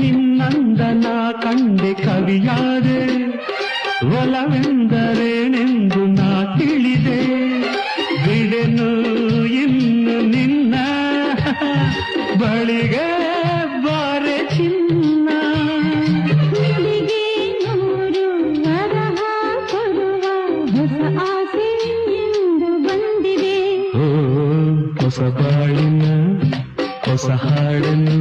ನಿನ್ನಂದನ ಕಂಡೆ ಕವಿಯಾದೆ ಒಲವೆಂದರೇನೆಂದು ನಾ ತಿಳಿದೆ. ಬಿಡೆನು ಇನ್ನು ನಿನ್ನ ಬಳಿಗೆ ಬಾರೆ ಚಿನ್ನ. ಕೊಡುವ ಹೊಸ ಹೊಸ ಬಾಳಿನ ಹೊಸ ಹಾಡನ್ನು